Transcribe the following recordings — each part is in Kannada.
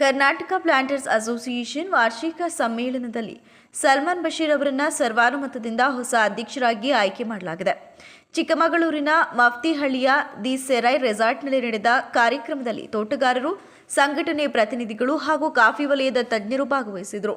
ಕರ್ನಾಟಕ ಪ್ಲಾಂಟರ್ಸ್ ಅಸೋಸಿಯೇಷನ್ ವಾರ್ಷಿಕ ಸಮ್ಮೇಳನದಲ್ಲಿ ಸಲ್ಮಾನ್ ಬಶೀರ್ ಅವರನ್ನು ಸರ್ವಾನುಮತದಿಂದ ಹೊಸ ಅಧ್ಯಕ್ಷರಾಗಿ ಆಯ್ಕೆ ಮಾಡಲಾಗಿದೆ. ಚಿಕ್ಕಮಗಳೂರಿನ ಮಫ್ತಿಹಳ್ಳಿಯ ದಿ ಸೆರೈ ರೆಸಾರ್ಟ್ನಲ್ಲಿ ನಡೆದ ಕಾರ್ಯಕ್ರಮದಲ್ಲಿ ತೋಟಗಾರರು, ಸಂಘಟನೆ ಪ್ರತಿನಿಧಿಗಳು ಹಾಗೂ ಕಾಫಿ ವಲಯದ ತಜ್ಞರು ಭಾಗವಹಿಸಿದರು.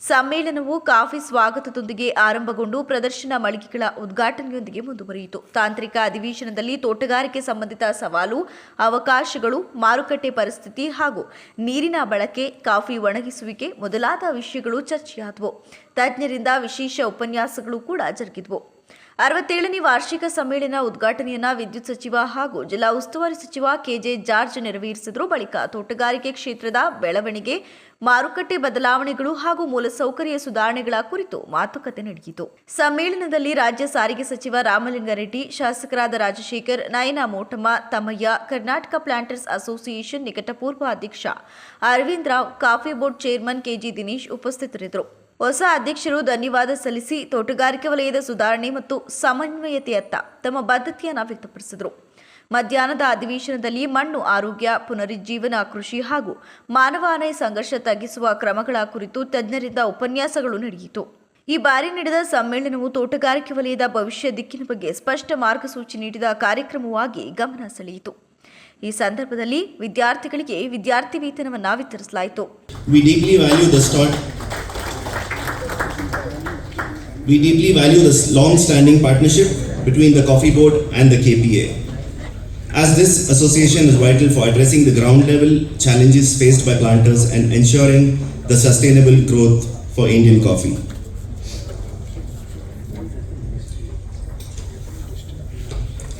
ಸಮ್ಮೇಳನವು ಕಾಫಿ ಸ್ವಾಗತದೊಂದಿಗೆ ಆರಂಭಗೊಂಡು ಪ್ರದರ್ಶನ ಮಳಿಗೆಗಳ ಉದ್ಘಾಟನೆಯೊಂದಿಗೆ ಮುಂದುವರಿಯಿತು. ತಾಂತ್ರಿಕ ಅಧಿವೇಶನದಲ್ಲಿ ತೋಟಗಾರಿಕೆ ಸಂಬಂಧಿತ ಸವಾಲು, ಅವಕಾಶಗಳು, ಮಾರುಕಟ್ಟೆ ಪರಿಸ್ಥಿತಿ ಹಾಗೂ ನೀರಿನ ಬಳಕೆ, ಕಾಫಿ ಒಣಗಿಸುವಿಕೆ ಮೊದಲಾದ ವಿಷಯಗಳು ಚರ್ಚೆಯಾದವು. ತಜ್ಞರಿಂದ ವಿಶೇಷ ಉಪನ್ಯಾಸಗಳು ಕೂಡ ಜರುಗಿದವು. ಅರವತ್ತೇಳನೇ ವಾರ್ಷಿಕ ಸಮ್ಮೇಳನ ಉದ್ಘಾಟನೆಯನ್ನ ವಿದ್ಯುತ್ ಸಚಿವ ಹಾಗೂ ಜಿಲ್ಲಾ ಉಸ್ತುವಾರಿ ಸಚಿವ ಕೆಜೆ ಜಾರ್ಜ್ ನೆರವೇರಿಸಿದ್ರು. ಬಳಿಕ ತೋಟಗಾರಿಕೆ ಕ್ಷೇತ್ರದ ಬೆಳವಣಿಗೆ, ಮಾರುಕಟ್ಟೆ ಬದಲಾವಣೆಗಳು ಹಾಗೂ ಮೂಲಸೌಕರ್ಯ ಸುಧಾರಣೆಗಳ ಕುರಿತು ಮಾತುಕತೆ ನಡೆಯಿತು. ಸಮ್ಮೇಳನದಲ್ಲಿ ರಾಜ್ಯ ಸಾರಿಗೆ ಸಚಿವ ರಾಮಲಿಂಗಾರೆಡ್ಡಿ, ಶಾಸಕರಾದ ರಾಜಶೇಖರ್, ನಯನ ಮೋಟಮ್ಮ, ತಮ್ಮಯ್ಯ, ಕರ್ನಾಟಕ ಪ್ಲಾಂಟರ್ಸ್ ಅಸೋಸಿಯೇಷನ್ ನಿಕಟಪೂರ್ವ ಅಧ್ಯಕ್ಷ Aravind Rao, coffee board chairman K G Dinesh ಉಪಸ್ಥಿತರಿದ್ದರು. ಹೊಸ ಅಧ್ಯಕ್ಷರು ಧನ್ಯವಾದ ಸಲ್ಲಿಸಿ ತೋಟಗಾರಿಕೆ ವಲಯದ ಸುಧಾರಣೆ ಮತ್ತು ಸಮನ್ವಯತೆಯತ್ತ ತಮ್ಮ ಬದ್ಧತೆಯನ್ನು ವ್ಯಕ್ತಪಡಿಸಿದರು. ಮಧ್ಯಾಹ್ನದ ಅಧಿವೇಶನದಲ್ಲಿ ಮಣ್ಣು ಆರೋಗ್ಯ, ಪುನರುಜ್ಜೀವನ, ಕೃಷಿ ಹಾಗೂ ಮಾನವಾನಯ ಸಂಘರ್ಷ ತಗ್ಗಿಸುವ ಕ್ರಮಗಳ ಕುರಿತು ತಜ್ಞರಿಂದ ಉಪನ್ಯಾಸಗಳು ನಡೆಯಿತು. ಈ ಬಾರಿ ನಡೆದ ಸಮ್ಮೇಳನವು ತೋಟಗಾರಿಕೆ ವಲಯದ ಭವಿಷ್ಯ ದಿಕ್ಕಿನ ಬಗ್ಗೆ ಸ್ಪಷ್ಟ ಮಾರ್ಗಸೂಚಿ ನೀಡಿದ ಕಾರ್ಯಕ್ರಮವಾಗಿ ಗಮನ ಸೆಳೆಯಿತು. ಈ ಸಂದರ್ಭದಲ್ಲಿ ವಿದ್ಯಾರ್ಥಿಗಳಿಗೆ ವಿದ್ಯಾರ್ಥಿ ವೇತನವನ್ನು ವಿತರಿಸಲಾಯಿತು. We deeply value this long-standing partnership between the Coffee Board and the KPA. As this association is vital for addressing the ground level challenges faced by planters and ensuring the sustainable growth for Indian coffee.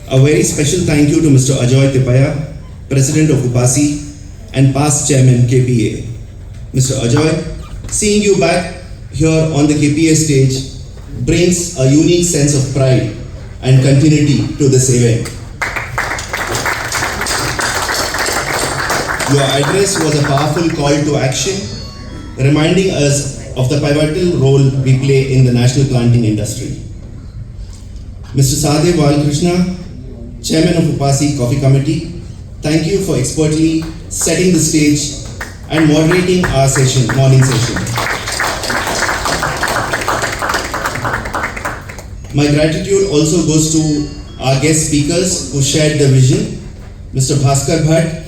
A very special thank you to Mr. Ajoy Tipaya, President of Upasi and past Chairman KPA. Mr. Ajoy, seeing you back here on the KPA stage brings a unique sense of pride and continuity to this event. Your address was a powerful call to action, reminding us of the pivotal role we play in the national planting industry. Mr. Sadev Balkrishna, Chairman of Upasi Coffee Committee, thank you for expertly setting the stage and moderating our session, morning session. My gratitude also goes to our guest speakers who shared the vision, Mr. Bhaskar Bhatt,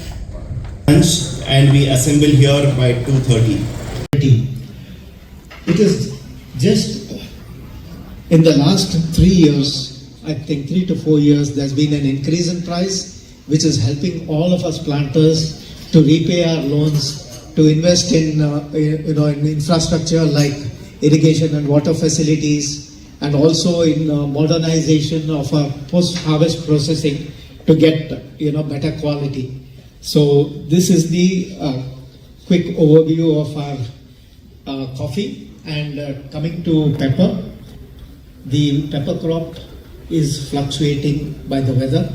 and we assemble here by 2.30. It is just in the last three years, I think three to four years, there's been an increase in price, which is helping all of us planters to repay our loans, to invest in uh, you know in infrastructure like irrigation and water facilities, and also in uh, modernization of our post-harvest processing to get you know better quality. So this is the uh, quick overview of our uh, coffee. And uh, coming to pepper the pepper crop is fluctuating by the weather.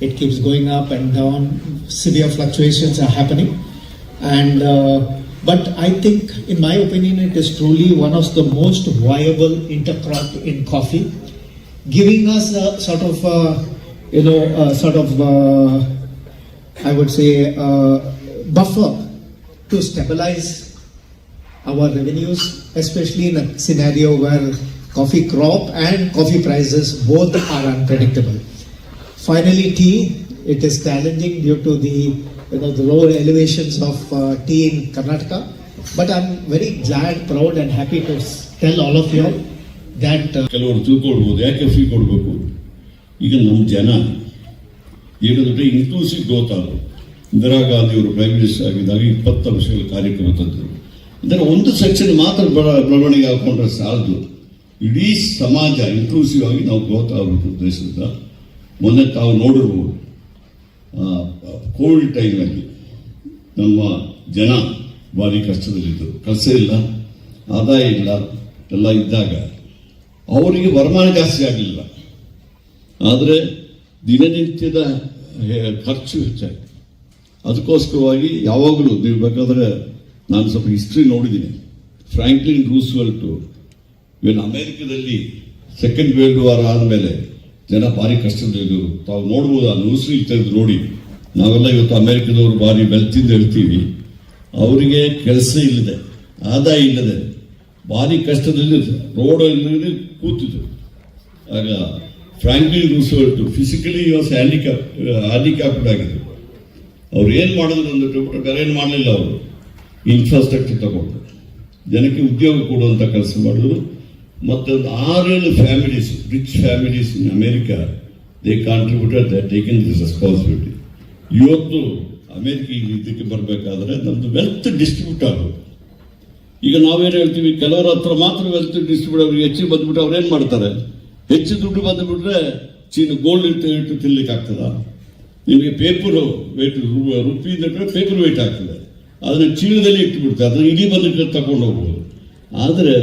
It keeps going up and down. Severe fluctuations are happening. And uh, but i think in my opinion it is truly one of the most viable intercrop in coffee giving us a sort of uh, you know a sort of uh, i would say uh, buffer to stabilize our revenues, especially in a scenario where coffee crop and coffee prices both are unpredictable. Finally, tea. It is challenging due to the you know the lower elevations of uh, tea in Karnataka. But I'm very glad, proud, and happy to tell all of you that uh, ಕೆಲವರು ತಿಳ್ಕೊಳ್ಬೋದು ಯಾಕೆ ಫ್ರೀ ಕೊಡಬೇಕು? ಈಗ ನಮ್ಮ ಜನ ಹೇಳಿದ್ರೆ ಇನ್ಕ್ಲೂಸಿವ್ ಗ್ರೋತ್ ಆದರು. ಇಂದಿರಾ ಗಾಂಧಿ ಅವರು ಪ್ರೈಮ್ ಮಿನಿಸ್ಟರ್ ಆಗಿದ್ದಾಗ ಇಪ್ಪತ್ತು ವರ್ಷಗಳ ಕಾರ್ಯಕ್ರಮ ತಂದರು. ಇದರ ಒಂದು ಸೆಕ್ಷನ್ ಮಾತ್ರ ಬೆಳವಣಿಗೆ ಹಾಕೊಂಡ್ರೆ ಸಾಲದು. ಇಡೀ ಸಮಾಜ ಇನ್ಕ್ಲೂಸಿವ್ ಆಗಿ ನಾವು ಗ್ರೋತ್ ಆಗಬೇಕು ದೇಶದ ಮೊನ್ನೆ ತಾವು ನೋಡಿರ್ಬೋದು. ಕೋವಿಡ್ ಟೈಮಲ್ಲಿ ನಮ್ಮ ಜನ ಭಾರಿ ಕಷ್ಟದಲ್ಲಿದ್ದರು. ಕೆಲಸ ಇಲ್ಲ, ಆದಾಯ ಇಲ್ಲ, ಎಲ್ಲ ಇದ್ದಾಗ ಅವರಿಗೆ ವರಮಾನ ಜಾಸ್ತಿ ಆಗಲಿಲ್ಲ. ಆದರೆ ದಿನನಿತ್ಯದ ಖರ್ಚು ಹೆಚ್ಚಾಗಿ ಅದಕ್ಕೋಸ್ಕರವಾಗಿ ಯಾವಾಗಲೂ ನೀವು ಬೇಕಾದರೆ ನಾನು ಸ್ವಲ್ಪ ಹಿಸ್ಟ್ರಿ ನೋಡಿದ್ದೀನಿ. ಫ್ರಾಂಕ್ಲಿನ್ ರೂಸ್ವೆಲ್ಟು ಇವನ್ ಅಮೇರಿಕದಲ್ಲಿ ಸೆಕೆಂಡ್ ವರ್ಲ್ಡ್ ವಾರ್ ಆದಮೇಲೆ ಜನ ಭಾರಿ ಕಷ್ಟದಲ್ಲಿದ್ದರು ತಾವು ನೋಡ್ಬೋದು? ಆ ನ್ಯೂಸ್ರಿ ತೆಗೆದು ನೋಡಿ. ನಾವೆಲ್ಲ ಇವತ್ತು ಅಮೆರಿಕದವರು ಭಾರಿ ಬೆಳ್ತಿಂದ ಹೇಳ್ತೀವಿ. ಅವರಿಗೆ ಕೆಲಸ ಇಲ್ಲದೆ, ಆದಾಯ ಇಲ್ಲದೆ, ಭಾರಿ ಕಷ್ಟದಲ್ಲಿ ರೋಡ್ ಇಲ್ಲದೆ ಕೂತಿದ್ರು. ಆಗ Franklin Roosevelt physically was handicap handicapped ಆಗಿದ್ರು. ಅವ್ರು ಏನು ಮಾಡಿದ್ರು ಅಂದ್ಬಿಟ್ಟು ಬೇರೆ ಏನು ಮಾಡಲಿಲ್ಲ ಅವರು. ಇನ್ಫ್ರಾಸ್ಟ್ರಕ್ಚರ್ ತಗೊಂಡು. ಜನಕ್ಕೆ ಉದ್ಯೋಗ ಕೊಡುವಂಥ ಕೆಲಸ ಮಾಡಿದ್ರು. ಮತ್ತು ಒಂದು ಆರೇಳು families rich families in America they contributed they taken this responsibility ಇವತ್ತು ಅಮೇರಿಕ ಇದಕ್ಕೆ ಬರಬೇಕಾದ್ರೆ ನಮ್ಮದು ವೆಲ್ತ್ ಡಿಸ್ಟ್ರಿಬ್ಯೂಟ್ ಆಗೋದು. ಈಗ ನಾವೇನು ಹೇಳ್ತೀವಿ, ಕೆಲವರ ಹತ್ರ ಮಾತ್ರ ವೆಲ್ತ್ ಡಿಸ್ಟ್ರಿಬ್ಯೂಟ್ ಅವ್ರಿಗೆ ಹೆಚ್ಚು ಬಂದ್ಬಿಟ್ಟು ಅವ್ರು ಏನು ಮಾಡ್ತಾರೆ? ಹೆಚ್ಚು ದುಡ್ಡು ಬಂದುಬಿಟ್ರೆ ಚೀನ ಗೋಲ್ಡ್ ಇಟ್ಟು ಇಟ್ಟು ತಿನ್ಲಿಕ್ಕೆ ಆಗ್ತದ. ನಿಮಗೆ ಪೇಪರು ವೇಟ್ ರುಪಿ ಇದ್ರೆ ಪೇಪರ್ ವೇಟ್ ಆಗ್ತದೆ. ಅದನ್ನು ಚೀನದಲ್ಲಿ ಇಟ್ಟುಬಿಡ್ತಾರೆ ಅದನ್ನ ಇಡೀ ಬಂದ್ಬಿಟ್ಟು ತಗೊಂಡು ಹೋಗ್ಬೋದು. ಆದರೆ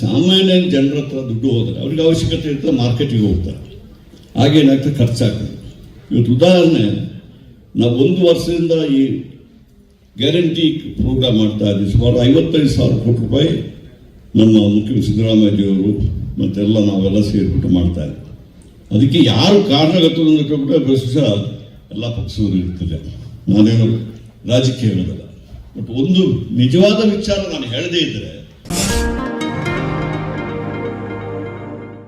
ಸಾಮಾನ್ಯ ಜನರ ಹತ್ರ ದುಡ್ಡು ಹೋದರೆ ಅವ್ರಿಗೆ ಅವಶ್ಯಕತೆ ಇರ್ತದೆ ಮಾರ್ಕೆಟಿಗೆ ಹೋಗ್ತಾರೆ. ಹಾಗೇನಾಗ್ತದೆ ಖರ್ಚಾಗ್ತದೆ. ಇವತ್ತು ಉದಾಹರಣೆ, ನಾವು ಒಂದು ವರ್ಷದಿಂದ ಈ ಗ್ಯಾರಂಟಿ ಪ್ರೋಗ್ರಾಮ್ ಮಾಡ್ತಾ ಇದ್ದೀವಿ. ಸುಮಾರು ಐವತ್ತೈದು ಸಾವಿರ ಕೋಟಿ ರೂಪಾಯಿ ನಮ್ಮ ಮುಖ್ಯಮಂತ್ರಿ ಸಿದ್ದರಾಮಯ್ಯವರು ಮತ್ತೆಲ್ಲ ನಾವೆಲ್ಲ ಸೇರಿಬಿಟ್ಟು ಮಾಡ್ತಾ ಇದ್ದೀವಿ. ಅದಕ್ಕೆ ಯಾರು ಅಂದ್ಬಿಟ್ರೆ ಬಹುಶಃ ಎಲ್ಲ ಪಕ್ಷದವರು ಇರ್ತದೆ ನಾನೇನು ರಾಜಕೀಯ ಹೇಳೋದಲ್ಲ. ಬಟ್ ಒಂದು ನಿಜವಾದ ವಿಚಾರ ನಾನು ಹೇಳದೇ ಇದ್ದರೆ